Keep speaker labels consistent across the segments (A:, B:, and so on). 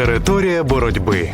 A: Територія боротьби.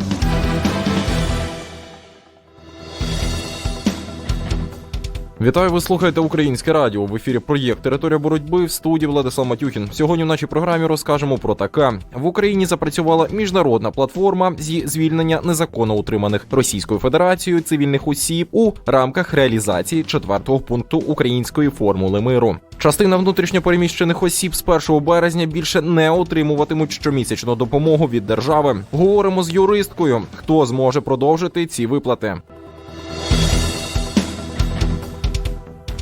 B: Вітаю, ви слухаєте українське радіо. В ефірі проєкт Територія боротьби в студії Владислав Матюхін. Сьогодні в нашій програмі розкажемо про таке: в Україні запрацювала міжнародна платформа зі звільнення незаконно утриманих Російською Федерацією цивільних осіб у рамках реалізації четвертого пункту української формули миру. Частина внутрішньопереміщених осіб з 1 березня більше не отримуватимуть щомісячну допомогу від держави. Говоримо з юристкою, хто зможе продовжити ці виплати.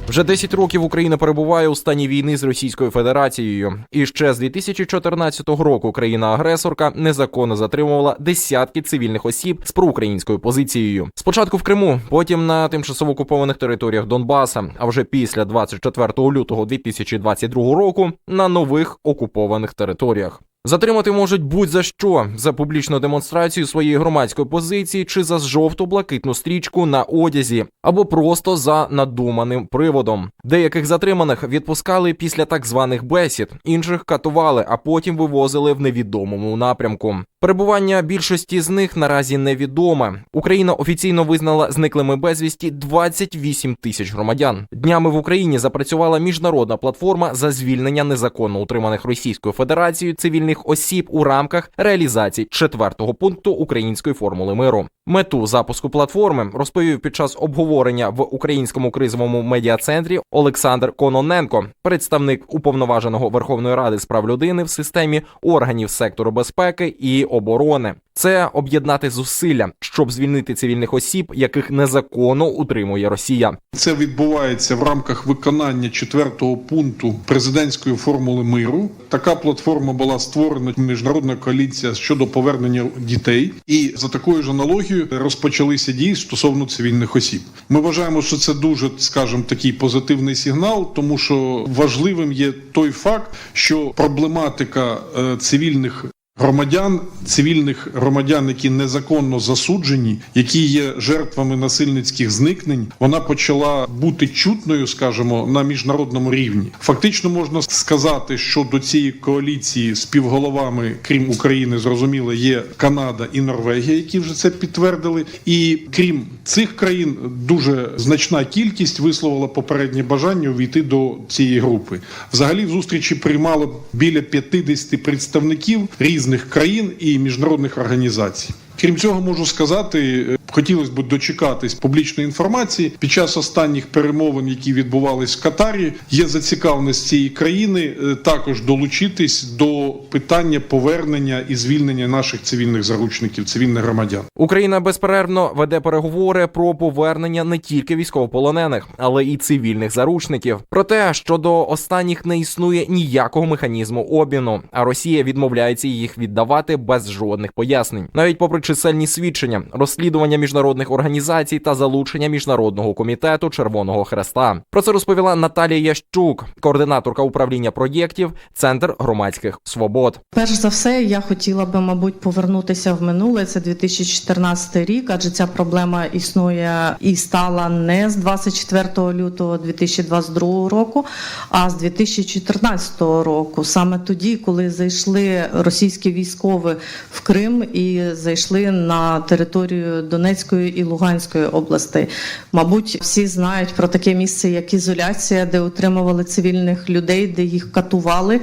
B: Вже 10 років Україна перебуває у стані війни з Російською Федерацією. І ще з 2014 року країна-агресорка незаконно затримувала десятки цивільних осіб з проукраїнською позицією. Спочатку в Криму, потім на тимчасово окупованих територіях Донбаса. А вже після 24 лютого 2022 року на нових окупованих територіях. Затримати можуть будь-за що за публічну демонстрацію своєї громадської позиції чи за жовто-блакитну стрічку на одязі, або просто за надуманим приводом. Деяких затриманих відпускали після так званих бесід, інших катували, а потім вивозили в невідомому напрямку. Перебування більшості з них наразі невідоме. Україна офіційно визнала зниклими безвісті 28 тисяч громадян. Днями в Україні запрацювала міжнародна платформа за звільнення незаконно утриманих Російською Федерацією цивільних осіб у рамках реалізації четвертого пункту української формули миру. Мету запуску платформи розповів під час обговорення в українському кризовому медіа-центрі Олександр Кононенко, представник уповноваженого Верховної Ради з прав людини в системі органів сектору безпеки і оборони. Це об'єднати зусилля, щоб звільнити цивільних осіб, яких незаконно утримує Росія.
C: Це відбувається в рамках виконання четвертого пункту президентської формули миру. Така платформа була створена міжнародна коаліція щодо повернення дітей, і за такою ж аналогією розпочалися дії стосовно цивільних осіб. Ми вважаємо, що це дуже, скажімо, такий позитивний сигнал, тому що важливим є той факт, що проблематика е, цивільних Громадян, цивільних громадян, які незаконно засуджені, які є жертвами насильницьких зникнень, вона почала бути чутною, скажімо, на міжнародному рівні. Фактично можна сказати, що до цієї коаліції співголовами, крім України, зрозуміло, є Канада і Норвегія, які вже це підтвердили. І крім цих країн, дуже значна кількість висловила попереднє бажання увійти до цієї групи. Взагалі, в зустрічі приймало біля 50 представників різних країн і міжнародних організацій. Крім цього, можу сказати, хотілося б дочекатись публічної інформації під час останніх перемовин, які відбувались в Катарі. Є зацікавленість цієї країни е, також долучитись до питання повернення і звільнення наших цивільних заручників, цивільних громадян.
B: Україна безперервно веде переговори про повернення не тільки військовополонених, але і цивільних заручників. Проте щодо останніх не існує ніякого механізму обміну, а Росія відмовляється їх віддавати без жодних пояснень, навіть попри чисельні свідчення, розслідування міжнародних організацій та залучення міжнародного комітету Червоного Хреста. Про це розповіла Наталія Ящук, координаторка управління проєктів, центр громадських свобод.
D: Перш за все, я хотіла би, мабуть, повернутися в минуле. Це 2014 рік, адже ця проблема існує і стала не з 24 лютого 2022 року, а з 2014 року. Саме тоді, коли зайшли російські військові в Крим і зайшли на територію Донецької і Луганської областей. Мабуть, всі знають про таке місце, як ізоляція, де утримували цивільних людей, де їх катували,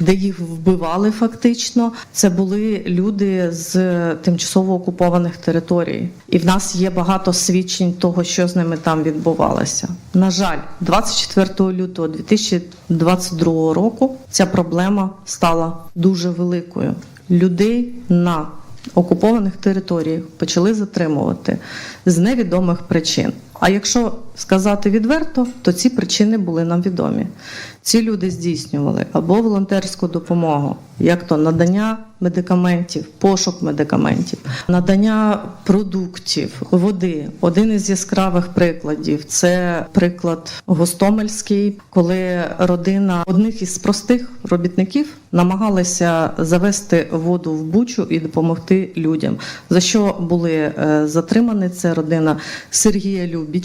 D: де їх вбивали фактично. Це були люди з тимчасово окупованих територій, і в нас є багато свідчень того, що з ними там відбувалося. На жаль, 24 лютого 2022 року ця проблема стала дуже великою. Людей на окупованих територіях почали затримувати з невідомих причин. А якщо сказати відверто, то ці причини були нам відомі. Ці люди здійснювали або волонтерську допомогу, як то надання медикаментів, пошук медикаментів, надання продуктів, води. Один із яскравих прикладів це приклад Гостомельський, коли родина одних із простих робітників намагалася завести воду в бучу і допомогти людям. За що були е, затримані? Це родина Сергія Любі.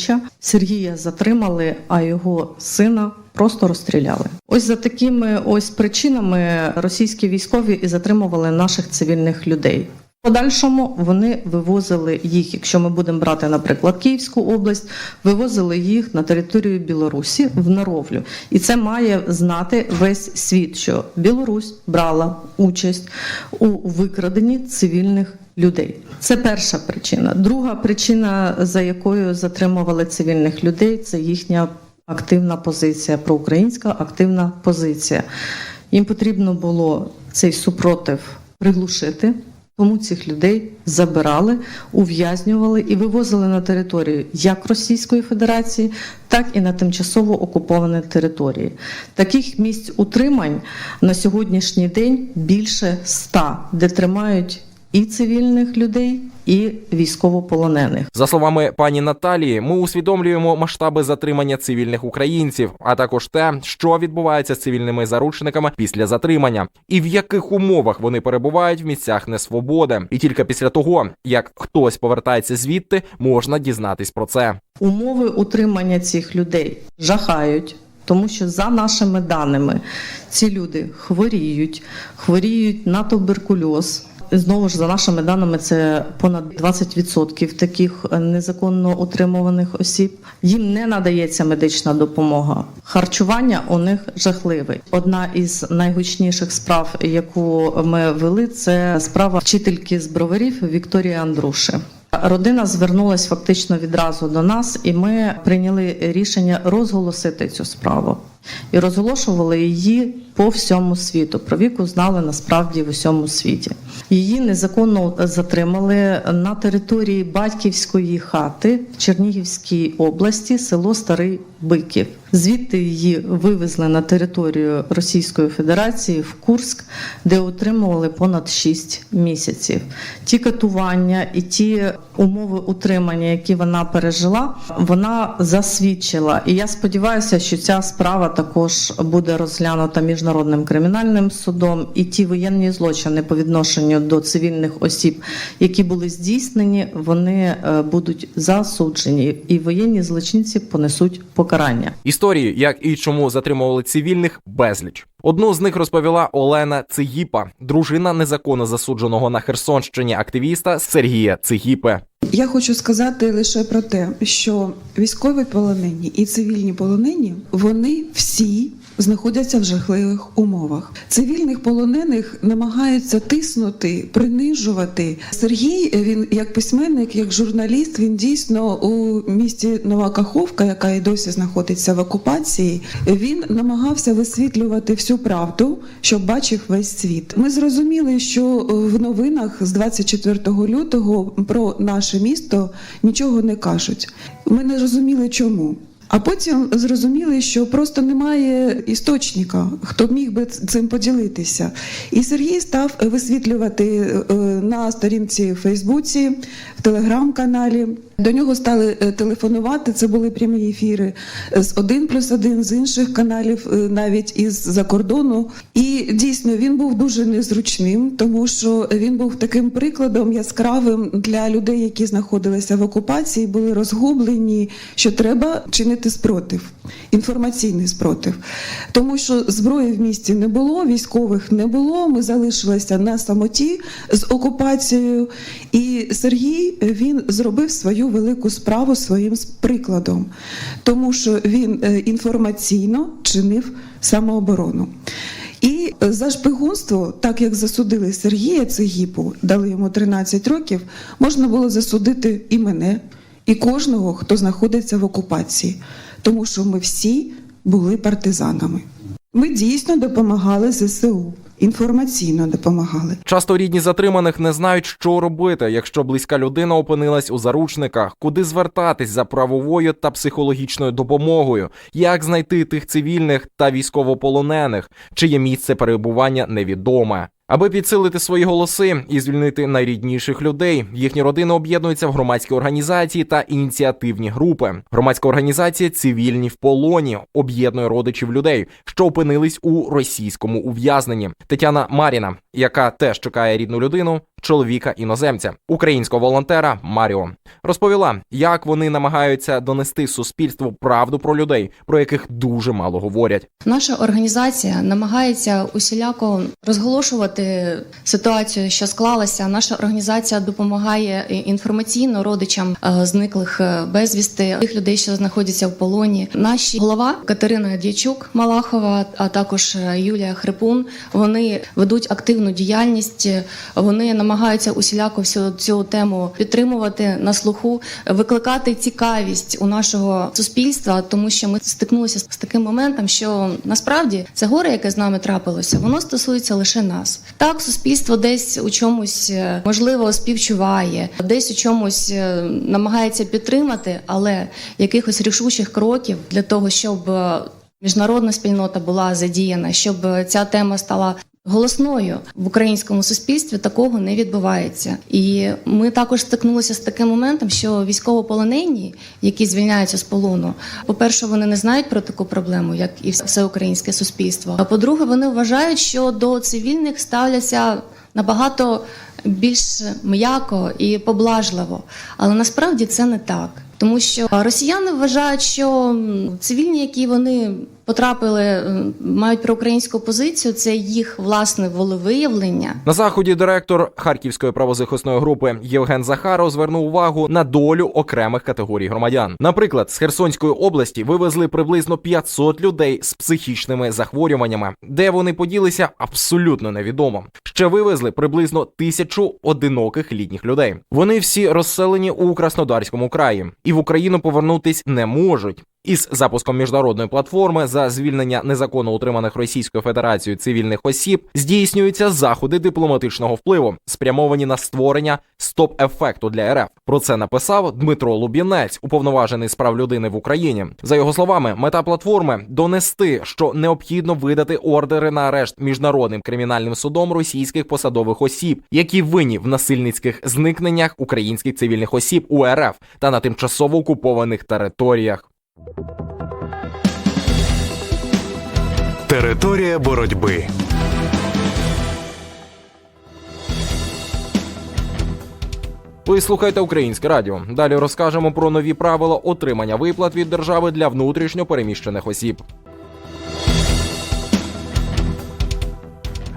D: Сергія затримали, а його сина просто розстріляли. Ось за такими ось причинами російські військові і затримували наших цивільних людей. Подальшому вони вивозили їх, якщо ми будемо брати, наприклад, Київську область, вивозили їх на територію Білорусі в Наровлю. І це має знати весь світ, що Білорусь брала участь у викраденні цивільних людей. Це перша причина. Друга причина, за якою затримували цивільних людей, це їхня активна позиція, проукраїнська активна позиція. Їм потрібно було цей супротив приглушити. Тому цих людей забирали, ув'язнювали і вивозили на територію як Російської Федерації, так і на тимчасово окуповані території. Таких місць утримань на сьогоднішній день більше ста, де тримають і цивільних людей, і військовополонених.
B: За словами пані Наталії, ми усвідомлюємо масштаби затримання цивільних українців, а також те, що відбувається з цивільними заручниками після затримання, і в яких умовах вони перебувають в місцях несвободи. І тільки після того, як хтось повертається звідти, можна дізнатись про це.
D: Умови утримання цих людей жахають. Тому що за нашими даними ці люди хворіють, хворіють на туберкульоз. Знову ж за нашими даними, це понад 20% таких незаконно утримуваних осіб. Їм не надається медична допомога. Харчування у них жахливе. Одна із найгучніших справ, яку ми вели, це справа вчительки з броварів Вікторії Андруши. Родина звернулась фактично відразу до нас, і ми прийняли рішення розголосити цю справу. І розголошували її по всьому світу. Про віку знали насправді в усьому світі. Її незаконно затримали на території батьківської хати в Чернігівській області, село Старий Биків. Звідти її вивезли на територію Російської Федерації в Курск, де утримували понад 6 місяців. Ті катування і ті умови утримання, які вона пережила, вона засвідчила. І я сподіваюся, що ця справа також буде розглянута міжнародним кримінальним судом, і ті воєнні злочини по відношенню до цивільних осіб, які були здійснені, вони е, будуть засуджені, і воєнні злочинці понесуть покарання.
B: Історії, як і чому затримували цивільних, безліч. Одну з них розповіла Олена Цигіпа, дружина незаконно засудженого на Херсонщині активіста Сергія Цигіпи.
A: Я хочу сказати лише про те, що військові полонені і цивільні полонені вони всі знаходяться в жахливих умовах. Цивільних полонених намагаються тиснути, принижувати. Сергій він як письменник, як журналіст, він дійсно у місті Нова Каховка, яка і досі знаходиться в окупації. Він намагався висвітлювати всю правду, щоб бачив весь світ. Ми зрозуміли, що в новинах з 24 лютого про наше місто нічого не кажуть. Ми не розуміли, чому. А потім зрозуміли, що просто немає істочника, хто міг би цим поділитися. І Сергій став висвітлювати е, на сторінці в Фейсбуці, в телеграм-каналі. До нього стали е, телефонувати. Це були прямі ефіри з 1 плюс 1, з інших каналів, е, навіть із за кордону. І дійсно він був дуже незручним, тому що він був таким прикладом яскравим для людей, які знаходилися в окупації, були розгублені, що треба чинити спротив, інформаційний спротив. Тому що зброї в місті не було, військових не було. Ми залишилися на самоті з окупацією. І Сергій він зробив свою велику справу своїм прикладом, тому що він е, інформаційно чинив самооборону. І за шпигунство, так як засудили Сергія Цегіпу, дали йому 13 років, можна було засудити і мене, і кожного, хто знаходиться в окупації, тому що ми всі були партизанами. Ми дійсно допомагали ЗСУ, інформаційно допомагали.
B: Часто рідні затриманих не знають, що робити, якщо близька людина опинилась у заручниках, куди звертатись за правовою та психологічною допомогою, як знайти тих цивільних та військовополонених, чиє місце перебування невідоме. Аби підсилити свої голоси і звільнити найрідніших людей, їхні родини об'єднуються в громадські організації та ініціативні групи. Громадська організація Цивільні в полоні об'єднує родичів людей, що опинились у російському ув'язненні. Тетяна Маріна, яка теж чекає рідну людину, чоловіка іноземця, українського волонтера Маріо. Розповіла, як вони намагаються донести суспільству правду про людей, про яких дуже мало говорять.
E: Наша організація намагається усіляко розголошувати ситуацію, що склалася. Наша організація допомагає інформаційно родичам е, зниклих е, безвісти тих людей, що знаходяться в полоні. Наші голова Катерина Дячук Малахова, а також е, Юлія Хрипун. Вони ведуть активну діяльність. Вони намагаються усіляко всю цю тему підтримувати на слуху, викликати цікавість у нашого суспільства, тому що ми стикнулися з таким моментом, що насправді це горе, яке з нами трапилося, воно стосується лише нас. Так, суспільство десь у чомусь е, можливо співчуває, десь у чомусь е, намагається підтримати, але якихось рішучих кроків для того, щоб е, міжнародна спільнота була задіяна, щоб ця тема стала. Голосною в українському суспільстві такого не відбувається, і ми також стикнулися з таким моментом, що військовополонені, які звільняються з полону, по-перше, вони не знають про таку проблему, як і все українське суспільство. А по-друге, вони вважають, що до цивільних ставляться набагато більш м'яко і поблажливо. Але насправді це не так. Тому що росіяни вважають, що цивільні, які вони потрапили, м, мають проукраїнську позицію, це їх власне волевиявлення.
B: На заході директор Харківської правозахисної групи Євген Захаров звернув увагу на долю окремих категорій громадян. Наприклад, з Херсонської області вивезли приблизно 500 людей з психічними захворюваннями, де вони поділися абсолютно невідомо. Ще вивезли приблизно тисячу одиноких літніх людей. Вони всі розселені у Краснодарському краї і в Україну повернутись не можуть. Із запуском міжнародної платформи за звільнення незаконно утриманих Російською Федерацією цивільних осіб здійснюються заходи дипломатичного впливу, спрямовані на створення стоп-ефекту для РФ. Про це написав Дмитро Лубінець, уповноважений з прав людини в Україні. За його словами, мета платформи донести, що необхідно видати ордери на арешт міжнародним кримінальним судом російських посадових осіб, які винні в насильницьких зникненнях українських цивільних осіб у РФ та на тимчасово окупованих територіях.
F: Територія боротьби.
B: Ви слухайте українське радіо. Далі розкажемо про нові правила отримання виплат від держави для внутрішньо переміщених осіб.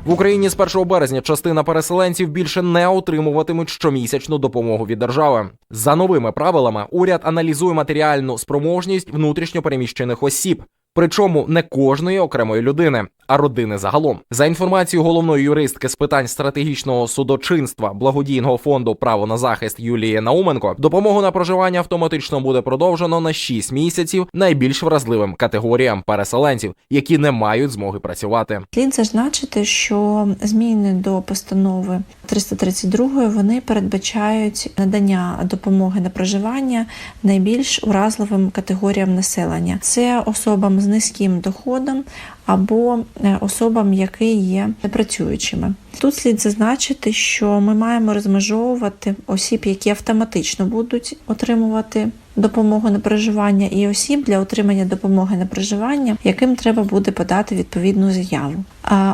B: В Україні з 1 березня частина переселенців більше не отримуватимуть щомісячну допомогу від держави. За новими правилами уряд аналізує матеріальну спроможність внутрішньо переміщених осіб. Причому не кожної окремої людини, а родини загалом. За інформацією головної юристки з питань стратегічного судочинства благодійного фонду Право на захист Юлії Науменко, допомогу на проживання автоматично буде продовжено на 6 місяців найбільш вразливим категоріям переселенців, які не мають змоги працювати.
G: Слід зазначити, що зміни до постанови 332 вони передбачають надання допомоги на проживання найбільш уразливим категоріям населення. Це особам з низьким доходом або е, особам, які є непрацюючими. Тут слід зазначити, що ми маємо розмежовувати осіб, які автоматично будуть отримувати допомогу на проживання, і осіб для отримання допомоги на проживання, яким треба буде подати відповідну заяву.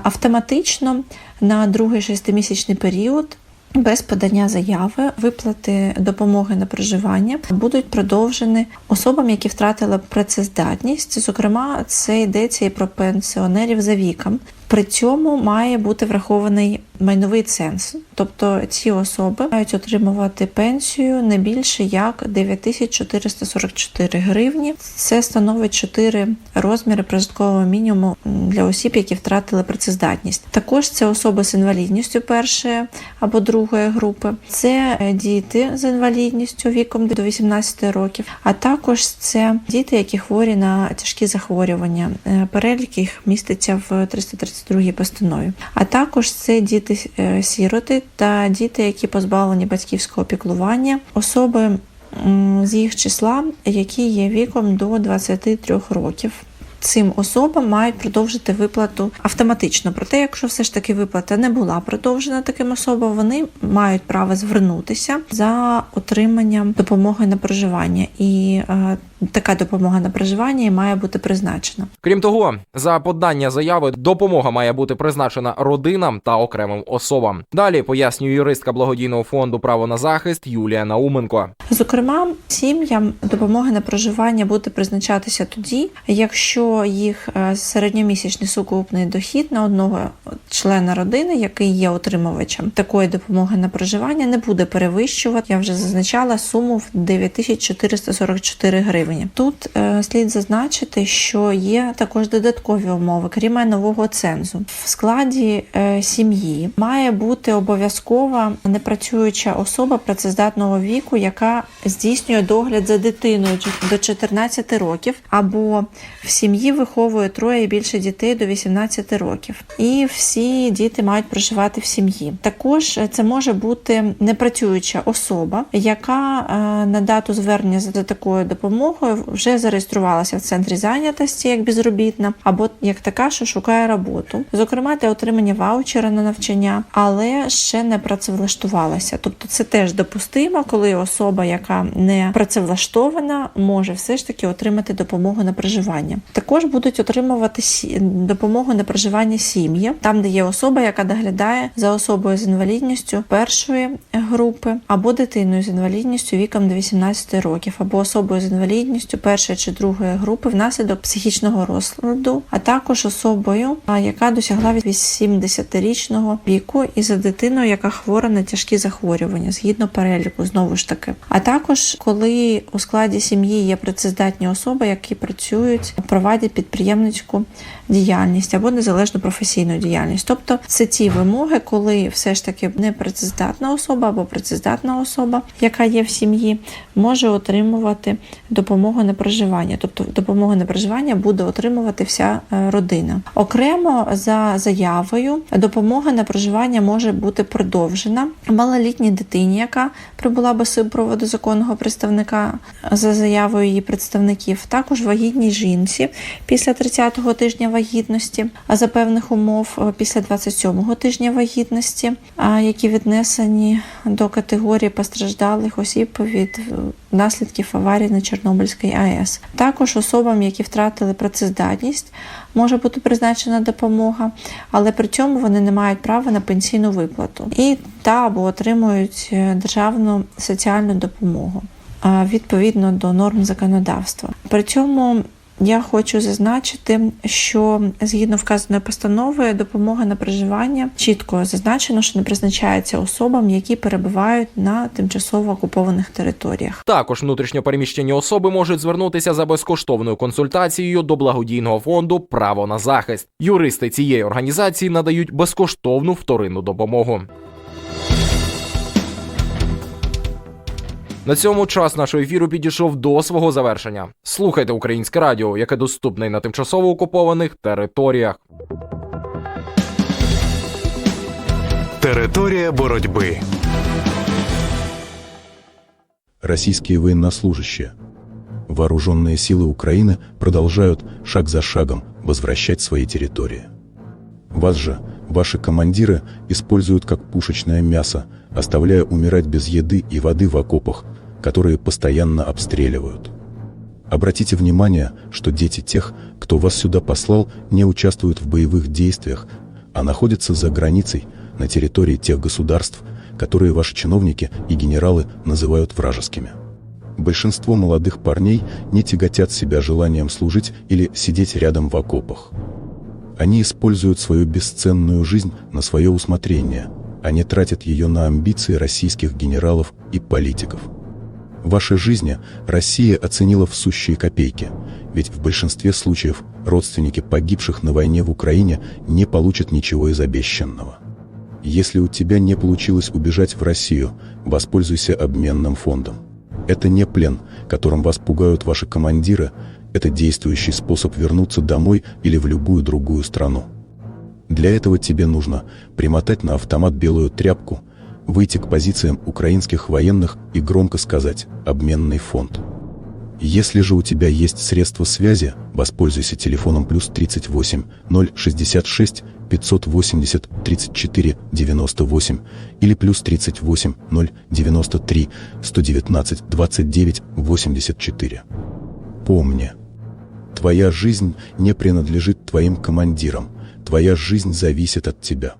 G: Автоматично на другий шестимісячний період. Без подання заяви виплати допомоги на проживання будуть продовжені особам, які втратили працездатність. Зокрема, це йдеться і про пенсіонерів за віком. При цьому має бути врахований майновий ценз, тобто ці особи мають отримувати пенсію не більше як 9444 гривні. Це становить 4 розміри прожиткового мінімуму для осіб, які втратили працездатність. Також це особи з інвалідністю першої або другої групи, це е, діти з інвалідністю віком до 18 років, а також це діти, які хворі на тяжкі захворювання. Е, Перелік їх міститься в 332 постанові. А також це діти е, та діти, які позбавлені батьківського піклування, особи з їх числа, які є віком до 23 років. Цим особам мають продовжити виплату автоматично. Проте, якщо все ж таки виплата не була продовжена таким особам, вони мають право звернутися за отриманням допомоги на проживання. І е, така допомога на проживання і має бути призначена.
B: Крім того, за подання заяви допомога має бути призначена родинам та окремим особам. Далі пояснює юристка благодійного фонду Право на захист Юлія Науменко.
G: Зокрема, сім'ям допомога на проживання буде призначатися тоді, якщо їх е, середньомісячний сукупний дохід на одного члена родини, який є отримувачем такої допомоги на проживання, не буде перевищувати. Я вже зазначала суму в 9444 гривні. Тут е, слід зазначити, що є також додаткові умови, крім нового цензу. В складі е, сім'ї має бути обов'язкова непрацююча особа працездатного віку, яка здійснює догляд за дитиною до 14 років, або в сім'ї виховує троє і більше дітей до 18 років. І всі діти мають проживати в сім'ї. Також е, це може бути непрацююча особа, яка е, на дату звернення за такою допомогою вже зареєструвалася в центрі зайнятості як безробітна, або як така, що шукає роботу, зокрема для отримання ваучера на навчання, але ще не працевлаштувалася. Тобто це теж допустимо, коли особа, яка не працевлаштована, може все ж таки отримати допомогу на проживання. Також будуть отримувати допомогу на проживання сім'ї, там, де є особа, яка доглядає за особою з інвалідністю першої групи, або дитиною з інвалідністю віком до 18 років, або особою з інвалідністю першої чи другої групи внаслідок психічного розладу, а також особою, яка досягла від 80-річного віку, і за дитиною, яка хвора на тяжкі захворювання, згідно переліку, знову ж таки. А також коли у складі сім'ї є працездатні особи, які працюють, проводять підприємницьку діяльність або незалежну професійну діяльність. Тобто це ті вимоги, коли все ж таки непрацездатна особа або працездатна особа, яка є в сім'ї, може отримувати допомогу на проживання. Тобто допомогу на проживання буде отримувати вся е, родина. Окремо за заявою допомога на проживання може бути продовжена малолітній дитині, яка прибула без супроводу законного представника за заявою її представників, також вагітній жінці після 30-го тижня вагітності, а за певних умов е, після 27-го тижня вагітності, які віднесені до категорії постраждалих осіб від е, наслідків аварії на Чорнобильській АЕС. Також особам, які втратили працездатність, може бути призначена допомога, але при цьому вони не мають права на пенсійну виплату і та або отримують е, державну соціальну допомогу відповідно до норм законодавства. При цьому я хочу зазначити, що згідно вказаної постанови, допомога на проживання чітко зазначено, що не призначається особам, які перебувають на тимчасово окупованих територіях.
B: Також внутрішньопереміщені особи можуть звернутися за безкоштовною консультацією до благодійного фонду Право на захист. Юристи цієї організації надають безкоштовну вторинну допомогу. На цьому час нашого ефіру підійшов до свого завершення. Слухайте українське радіо, яке доступне й на тимчасово окупованих територіях.
F: Територія боротьби.
H: российские военнослужащие. Вооруженные силы Украины продолжают шаг за шагом возвращать свои территории. Вас же ваши командиры используют как пушечное мясо, оставляя умирать без еды и воды в окопах, которые постоянно обстреливают. Обратите внимание, что дети тех, кто вас сюда послал, не участвуют в боевых действиях, а находятся за границей, на территории тех государств, которые ваши чиновники и генералы называют вражескими. Большинство молодых парней не тяготят себя желанием служить или сидеть рядом в окопах. Они используют свою бесценную жизнь на свое усмотрение, а не тратят ее на амбиции российских генералов и политиков. Ваши жизни Россия оценила в сущие копейки, ведь в большинстве случаев родственники погибших на войне в Украине не получат ничего из обещанного. Если у тебя не получилось убежать в Россию, воспользуйся обменным фондом. Это не плен, которым вас пугают ваши командиры, это действующий способ вернуться домой или в любую другую страну. Для этого тебе нужно примотать на автомат белую тряпку, выйти к позициям украинских военных и громко сказать «обменный фонд». Если же у тебя есть средства связи, воспользуйся телефоном плюс 38 066 580 34 98 или плюс 38 093 119 29 84. Помни, твоя жизнь не принадлежит твоим командирам, твоя жизнь зависит от тебя.